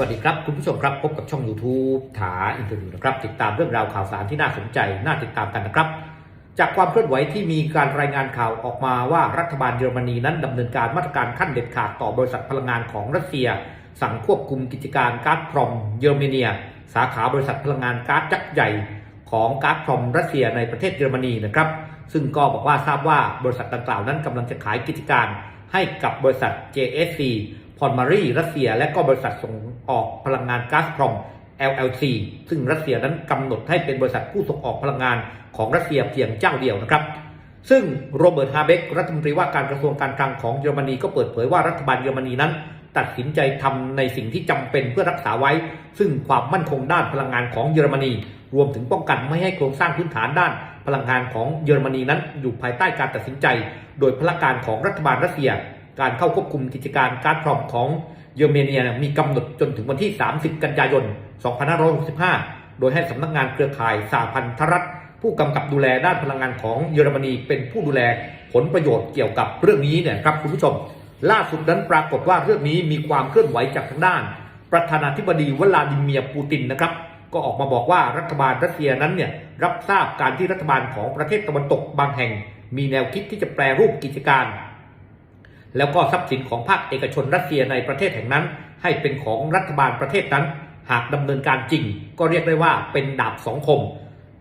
วัสดีครับ คุณผู้ชมครับพบกับช่อง YouTube ถาอินเทอร์วิวนะครับ ติดตามเรื่องราวข่าวสารที่น่าสนใจ น่าติดตามกันนะครับ จากความเคลื่อนไหวที่มีการรายงานข่าวออกมาว่ารัฐบาลเยอรมนีนั้นดำเนินการมาตรการขั้นเด็ดขาดต่อบริษัทพลังงานของรัสเซีย สั่งควบคุมกิจการก๊าซพรอมเยอรมนีสาขาบริษัทพลังงานก๊าซยักษ์ใหญ่ ของก๊าซพรอมรัสเซียในประเทศเยอรมนีนะครับ ซึ่งก็บอกว่าทราบว่าบริษัทดังกล่าวนั้นกำลังจะขายกิจการให้กับบริษัท JSC พอนมารีรัสเซีย และก็บริษัทส่งออกพลังงานก๊าซพรอม LLC ซึ่งรัสเซียนั้นกำหนดให้เป็นบริษัทผู้ส่งออกพลังงานของรัสเซียเพียงเจ้าเดียวนะครับ ซึ่งโรเบิร์ตฮาเบกรัฐมนตรีว่าการกระทรวงการคลังของเยอรมนีก็เปิดเผยว่ารัฐบาลเยอรมนีนั้น ตัดสินใจทำในสิ่งที่จำเป็นเพื่อรักษาไว้ ซึ่งความมั่นคงด้านพลังงานของเยอรมนี รวมถึงป้องกันไม่ให้โครงสร้างพื้นฐานด้าน พลังงานของเยอรมนีนั้นอยู่ภายใต้การตัดสินใจ โดยพลการของรัฐบาลรัสเซีย การเข้าควบคุมกิจการการพรอมของเยอรมนีมีกำหนดจนถึงวันที่ 30 กันยายน 2565 โดยให้สำนักงานเครือข่ายสหพันธรัฐ ผู้กำกับดูแลด้านพลังงานของเยอรมนีเป็นผู้ดูแลผลประโยชน์เกี่ยวกับเรื่องนี้เนี่ยครับคุณผู้ชม ล่าสุดนั้นปรากฏว่าเรื่องนี้มีความเคลื่อนไหวจากทางด้าน ประธานาธิบดีวลาดิเมียร์ปูตินนะครับก็ออกมาบอกว่ารัฐบาลรัสเซียนั้นเนี่ยรับทราบการที่รัฐบาลของประเทศตะวันตกบางแห่ง มีแนวคิดที่จะแปรรูปกิจการ แล้วก็ทรัพย์สินของภาคเอกชนรัสเซียในประเทศแห่งนั้น ให้เป็นของรัฐบาลประเทศนั้น หากดำเนินการจริง ก็เรียกได้ว่าเป็นดาบสองคม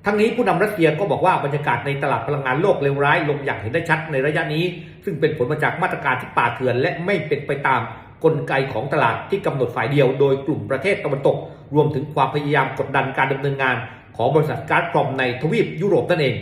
ทั้งนี้ผู้นำรัสเซียก็บอกว่าบรรยากาศในตลาดพลังงานโลกเลวร้ายลงอย่างเห็นได้ชัดในระยะนี้ ซึ่งเป็นผลมาจากมาตรการที่ป่าเถื่อนและไม่เป็นไปตามกลไกของตลาดที่กำหนดฝ่ายเดียวโดยกลุ่มประเทศตะวันตก รวมถึงความพยายามกดดันการดำเนินงาน ของบริษัทก๊าซพรอมในทวีปยุโรปนั่นเอง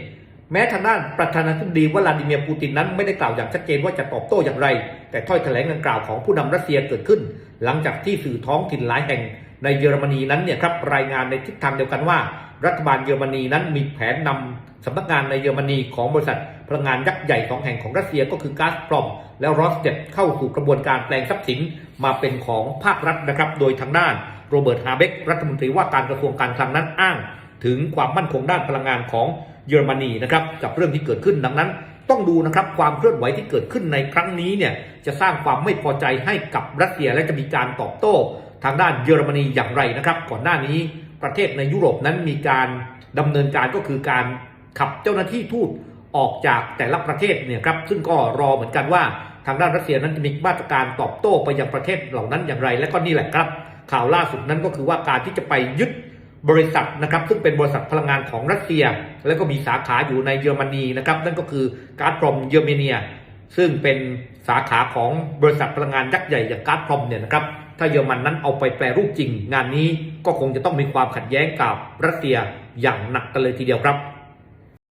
แม้ทางด้านประธานาธิบดีวลาดิเมียร์ปูตินนั้นไม่ได้กล่าวอย่างชัดเจนว่าจะตอบโต้อย่างไร แต่ถ้อยแถลงดังกล่าวของผู้นำรัสเซียเกิดขึ้น หลังจากที่สื่อท้องถิ่นหลายแห่งในเยอรมนีนั้นเนี่ยครับรายงานในทิศทางเดียวกันว่า รัฐบาลเยอรมนีนั้นมีแผนนำสำนักงานในเยอรมนีของบริษัทพลังงานยักษ์ใหญ่สองแห่งของรัสเซียก็คือก๊าซพรอมและรอสเต็เข้าสู่กระบวนการแปลงทรัพย์สินมาเป็นของภาครัฐนะครับ โดยทางด้านโรเบิร์ตฮาเบกรัฐมนตรีว่าการกระทรวงการคลังนั้นอ้าง ถึงความมั่นคงด้านพลังงานของเยอรมนีนะครับกับเรื่องที่เกิดขึ้นดังนั้น ต้องดูนะครับความเคลื่อนไหวที่เกิดขึ้นในครั้งนี้เนี่ยจะสร้างความไม่พอใจให้กับรัสเซียและจะมีการตอบโต้ ทางด้านเยอรมนีอย่างไรนะครับ ก่อนหน้านี้ประเทศในยุโรปนั้นมีการดำเนินการก็คือการขับเจ้าหน้าที่ทูตออกจากแต่ละประเทศเนี่ยครับซึ่งก็รอเหมือนกันว่าทางด้านรัสเซียนั้นจะมีมาตรการตอบโต้ไปยังประเทศเหล่านั้นอย่างไร และก็นี่แหละครับ ข่าวล่าสุดนั้นก็คือว่าการที่จะไปยึด บริษัทนะครับซึ่งเป็นบริษัทพลังงานของรัสเซีย แล้วก็มีสาขาอยู่ในเยอรมนีนะครับนั่นก็คือการ์ดพรอมเยอรมเนีย ซึ่งเป็นสาขาของบริษัทพลังงานยักษ์ใหญ่อย่างการ์ดพรอมเนี่ยนะครับถ้าเยอรมันนั้นเอาไปแปลรูปจริง งานนี้ก็คงจะต้องมีความขัดแย้งกับรัสเซียอย่างหนักกันเลยทีเดียวครับ